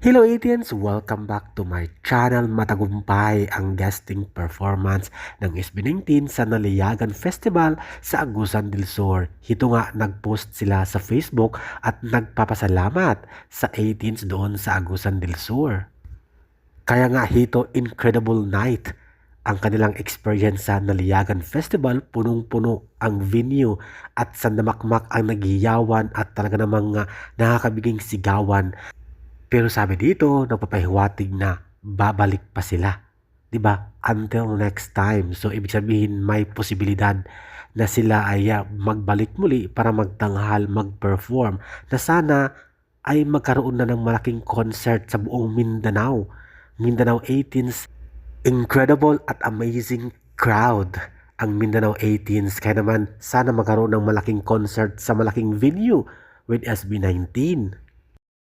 Hello Indians! Welcome back to my channel. Matagumpay ang guesting performance ng SB19 sa Naliyagan Festival sa Agusan del Sur. Hito nga nagpost sila sa Facebook at nagpapasalamat sa 18s doon sa Agusan del Sur. Kaya nga hito incredible night ang kanilang experience sa Naliyagan Festival. Punong-puno ang venue at sandamakmak ang nagiyawan at talaga namang nga nakakabiging sigawan pero sabi dito, nagpapahiwatig na babalik pa sila. 'Di ba? Until next time. So ibig sabihin may posibilidad na sila ay ah, magbalik muli para magtanghal, mag-perform na sana ay magkaroon na ng malaking concert sa buong Mindanao. Mindanao 18s, incredible at amazing crowd ang Mindanao 18s. Kaya naman sana magkaroon ng malaking concert sa malaking venue with SB19.